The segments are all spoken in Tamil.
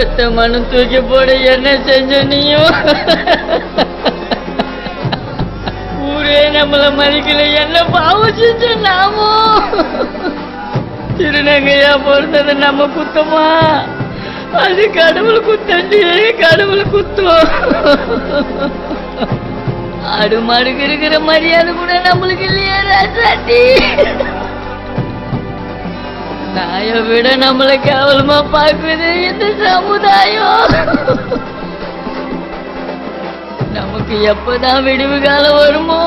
பெத்த மனம் தூக்கி போட என்ன செஞ்ச நீயும்? ஊரே நம்மள மதிக்கல என்ன பாவம் செஞ்ச நாமோ திருநங்கையா பிறந்தது நம்ம குத்தமா? அது கடவுள் குத்தண்டி கடவுள் குத்தம். ஆடு மாடுக்கு இருக்கிற மரியாதை கூட நம்மளுக்கு இல்லையா ராசாட்டி நாயை விட நம்மளை கேவலமா பார்க்குது இந்த சமுதாயம். நமக்கு எப்பதான் விடிவு காலம் வருமோ?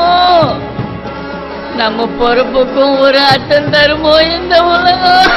நம்ம பொறுப்புக்கும் ஒரு அட்டம் தருமோ இந்த உலகம்?